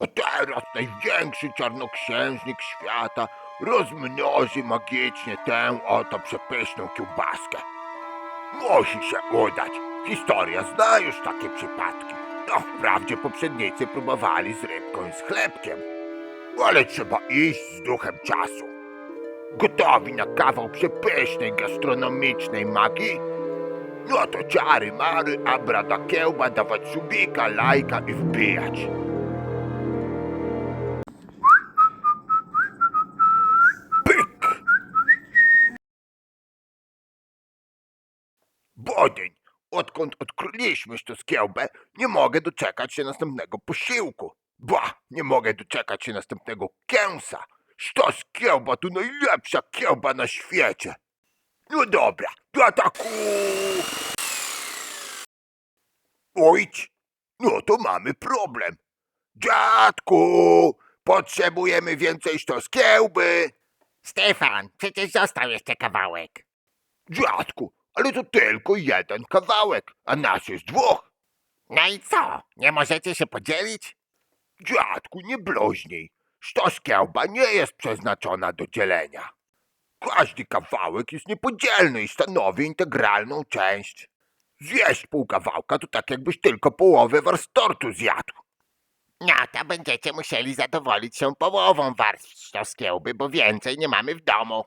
A teraz największy czarnoksiężnik świata rozmnoży magicznie tę oto przepyszną kiełbaskę. Musi się udać. Historia zna już takie przypadki. No, wprawdzie poprzednicy próbowali z rybką i z chlebkiem. Ale trzeba iść z duchem czasu. Gotowi na kawał przepysznej gastronomicznej magii? No to ciary mary, abrada kiełba, dawać subika, lajka i wbijać. Bodyń, odkąd odkryliśmy sztoskiełbę, nie mogę doczekać się następnego posiłku. Ba, nie mogę doczekać się następnego kęsa. Sztoskiełba to najlepsza kiełba na świecie. No dobra, do ataku! Ojć, no to mamy problem. Dziadku, potrzebujemy więcej sztoskiełby. Stefan, przecież został jeszcze kawałek. Dziadku, ale to tylko jeden kawałek, a nas jest dwóch. No i co? Nie możecie się podzielić? Dziadku, nie bluźnij. Sztoskiełba nie jest przeznaczona do dzielenia. Każdy kawałek jest niepodzielny i stanowi integralną część. Zjeść pół kawałka to tak jakbyś tylko połowę warstortu zjadł. No to będziecie musieli zadowolić się połową warstw sztoskiełby, bo więcej nie mamy w domu.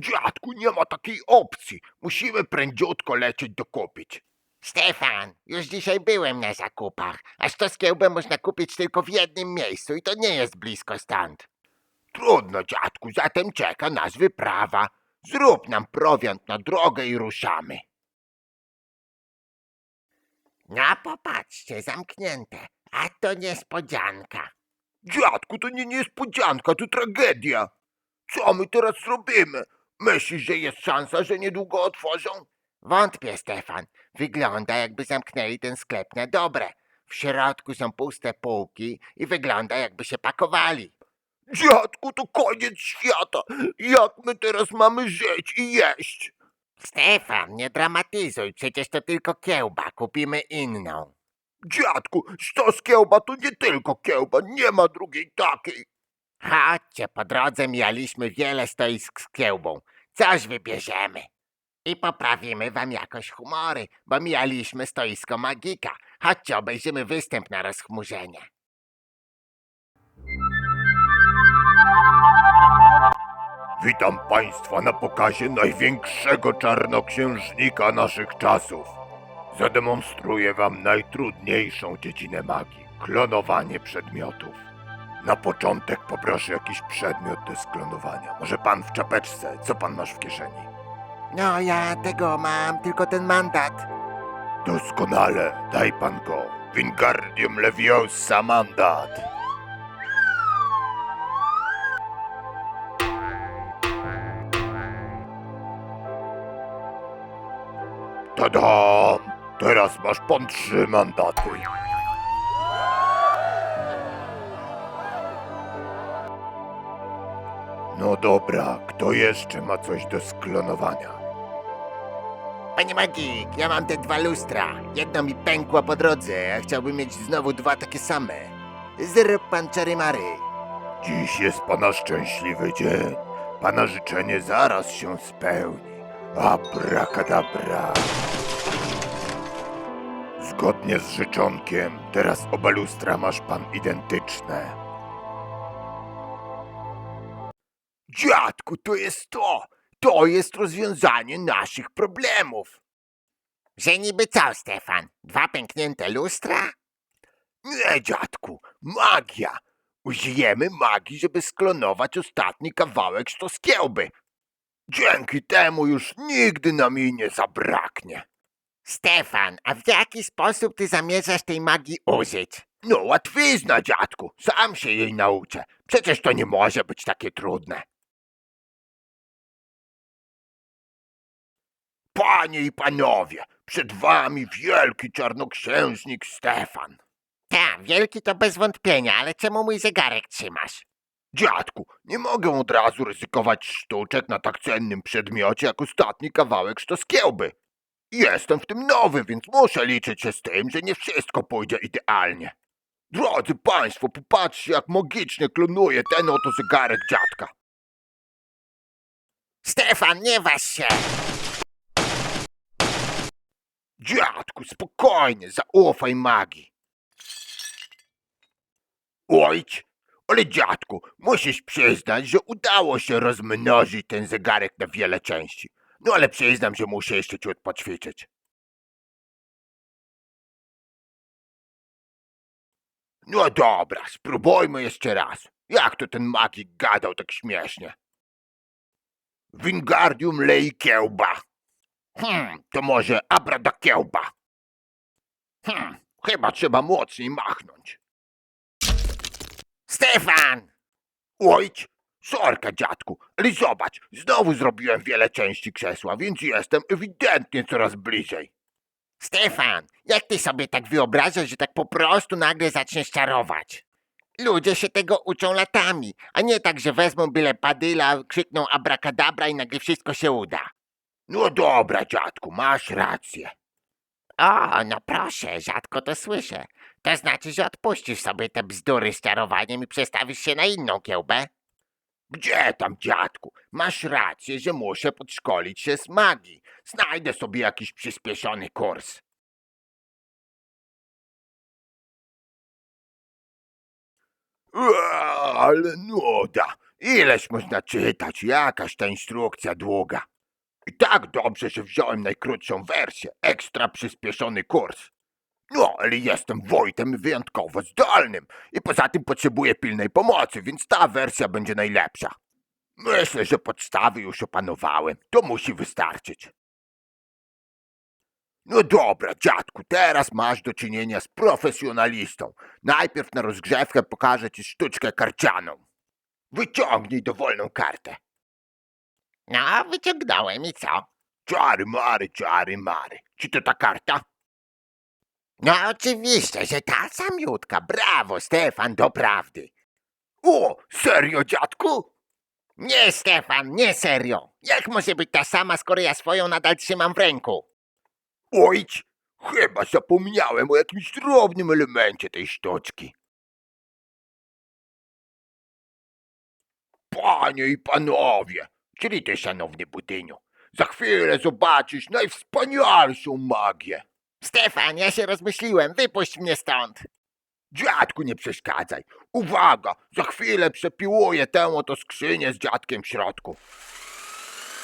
Dziadku, nie ma takiej opcji. Musimy prędziutko lecieć dokupić. Stefan, już dzisiaj byłem na zakupach, a sztoskiełbę można kupić tylko w jednym miejscu i to nie jest blisko stąd. Trudno, dziadku, zatem czeka nas wyprawa. Zrób nam prowiant na drogę i ruszamy. No popatrzcie, zamknięte, a to niespodzianka. Dziadku, to nie niespodzianka, to tragedia. Co my teraz robimy? Myślisz, że jest szansa, że niedługo otworzą? Wątpię, Stefan. Wygląda jakby zamknęli ten sklep na dobre. W środku są puste półki i wygląda jakby się pakowali. Dziadku, to koniec świata. Jak my teraz mamy żyć i jeść? Stefan, nie dramatyzuj, przecież to tylko kiełba, kupimy inną. Dziadku, stos kiełba to nie tylko kiełba, nie ma drugiej takiej. Chodźcie, po drodze mijaliśmy wiele stoisk z kiełbą. Coś wybierzemy. I poprawimy wam jakoś humory, bo mijaliśmy stoisko magika. Chodźcie, obejrzymy występ na rozchmurzenie. Witam Państwa na pokazie największego czarnoksiężnika naszych czasów. Zademonstruję Wam najtrudniejszą dziedzinę magii klonowanie przedmiotów. Na początek poproszę jakiś przedmiot do sklonowania. Może pan w czapeczce? Co pan masz w kieszeni? No, ja tego mam, tylko ten mandat. Doskonale, daj pan go. Wingardium Leviosa mandat. Tadam! Teraz masz pan trzy mandaty. No dobra, kto jeszcze ma coś do sklonowania? Panie magik, ja mam te dwa lustra. Jedno mi pękło po drodze, a chciałbym mieć znowu dwa takie same. Zrób pan czary-mary. Dziś jest pana szczęśliwy dzień. Pana życzenie zaraz się spełni. Abracadabra. Zgodnie z życzonkiem, teraz oba lustra masz pan identyczne. Dziadku, to jest to! To jest rozwiązanie naszych problemów. Że niby co, Stefan? Dwa pęknięte lustra? Nie, dziadku, magia. Użyjemy magii, żeby sklonować ostatni kawałek sztoskiełby. Dzięki temu już nigdy nam jej nie zabraknie. Stefan, a w jaki sposób ty zamierzasz tej magii użyć? No, łatwizna, dziadku. Sam się jej nauczę. Przecież to nie może być takie trudne. Panie i panowie, przed wami wielki czarnoksiężnik Stefan. Ta, wielki to bez wątpienia, ale czemu mój zegarek trzymasz? Dziadku, nie mogę od razu ryzykować sztuczek na tak cennym przedmiocie jak ostatni kawałek sztoskiełby. Jestem w tym nowy, więc muszę liczyć się z tym, że nie wszystko pójdzie idealnie. Drodzy państwo, popatrzcie jak magicznie klonuje ten oto zegarek dziadka. Stefan, nie waż się! Dziadku, spokojnie, zaufaj magii. Ojcz, ale dziadku, musisz przyznać, że udało się rozmnożyć ten zegarek na wiele części. No ale przyznam, że muszę jeszcze ciut poćwiczyć. No dobra, spróbujmy jeszcze raz. Jak to ten magik gadał tak śmiesznie? Wingardium lei kiełba. Hmm, to może abradakiełba. Chyba trzeba mocniej machnąć. Stefan! Ojcz, sorka dziadku, ale zobacz, znowu zrobiłem wiele części krzesła, więc jestem ewidentnie coraz bliżej. Stefan, jak ty sobie tak wyobrażasz, że tak po prostu nagle zaczniesz czarować? Ludzie się tego uczą latami, a nie tak, że wezmą byle padyla, krzykną abracadabra i nagle wszystko się uda. No dobra, dziadku, masz rację. O, no proszę, rzadko to słyszę. To znaczy, że odpuścisz sobie te bzdury z czarowaniem i przestawisz się na inną kiełbę? Gdzie tam, dziadku? Masz rację, że muszę podszkolić się z magii. Znajdę sobie jakiś przyspieszony kurs. Eee, Ale nuda. Ileż można czytać, jakaś ta instrukcja długa. I tak dobrze, że wziąłem najkrótszą wersję, ekstra przyspieszony kurs. No, ale jestem Wojtem wyjątkowo zdolnym i poza tym potrzebuję pilnej pomocy, więc ta wersja będzie najlepsza. Myślę, że podstawy już opanowałem. To musi wystarczyć. No dobra, dziadku, teraz masz do czynienia z profesjonalistą. Najpierw na rozgrzewkę pokażę ci sztuczkę karcianą. Wyciągnij dowolną kartę. No, wyciągnąłem i co? Czary mary, czary mary. Czy to ta karta? No oczywiście, że ta samiutka. Brawo, Stefan, doprawdy. O, serio, dziadku? Nie, Stefan, nie serio. Jak może być ta sama, skoro ja swoją nadal trzymam w ręku? Ojcz, chyba zapomniałem o jakimś drobnym elemencie tej sztuczki. Panie i panowie, czyli ty, szanowny budyniu, za chwilę zobaczysz najwspanialszą magię. Stefan, ja się rozmyśliłem, wypuść mnie stąd. Dziadku, nie przeszkadzaj. Uwaga, za chwilę przepiłuję tę oto skrzynię z dziadkiem w środku.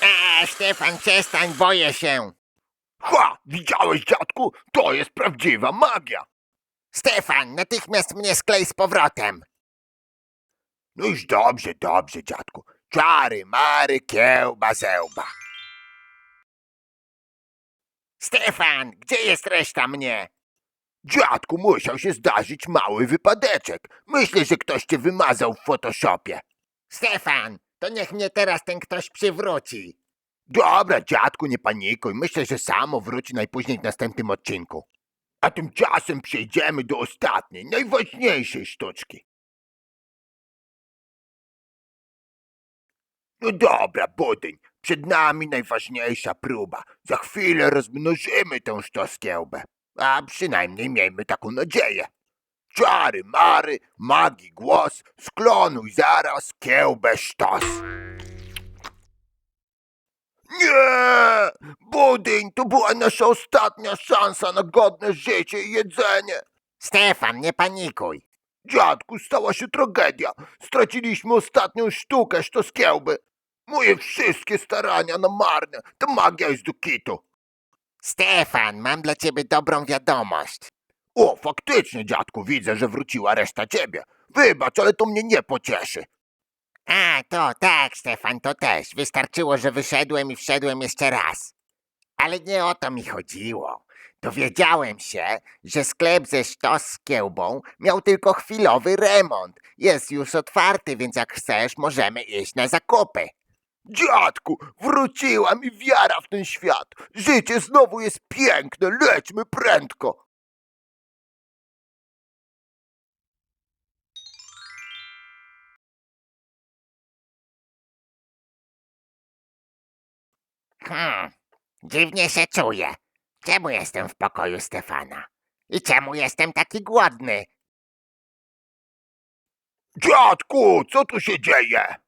Eee, Stefan, przestań, boję się. Ha, widziałeś, dziadku? To jest prawdziwa magia. Stefan, natychmiast mnie sklej z powrotem. No już dobrze, dobrze, dziadku. Czary, mary, kiełba, zełba. Stefan, gdzie jest reszta mnie? Dziadku, musiał się zdarzyć mały wypadeczek. Myślę, że ktoś cię wymazał w Photoshopie. Stefan, to niech mnie teraz ten ktoś przywróci. Dobra, dziadku, nie panikuj. Myślę, że samo wróci najpóźniej w następnym odcinku. A tymczasem przejdziemy do ostatniej, najważniejszej sztuczki. No dobra, budyń. Przed nami najważniejsza próba. Za chwilę rozmnożymy tę sztoskiełbę. A przynajmniej miejmy taką nadzieję. Czary, mary, magii głos, sklonuj zaraz kiełbę sztos. Nie! Budyń, to była nasza ostatnia szansa na godne życie i jedzenie. Stefan, nie panikuj. Dziadku, stała się tragedia. Straciliśmy ostatnią sztukę sztoskiełby. Moje wszystkie starania na marne. Ta magia jest do kitu. Stefan, mam dla ciebie dobrą wiadomość. O, faktycznie, dziadku, widzę, że wróciła reszta ciebie. Wybacz, ale to mnie nie pocieszy. A, to tak, Stefan, to też. Wystarczyło, że wyszedłem i wszedłem jeszcze raz. Ale nie o to mi chodziło. Dowiedziałem się, że sklep ze sztos z kiełbą miał tylko chwilowy remont. Jest już otwarty, więc jak chcesz, możemy iść na zakupy. Dziadku, wróciła mi wiara w ten świat. Życie znowu jest piękne, lećmy prędko. Hmm, dziwnie się czuję. Czemu jestem w pokoju Stefana? I czemu jestem taki głodny? Dziadku, co tu się dzieje?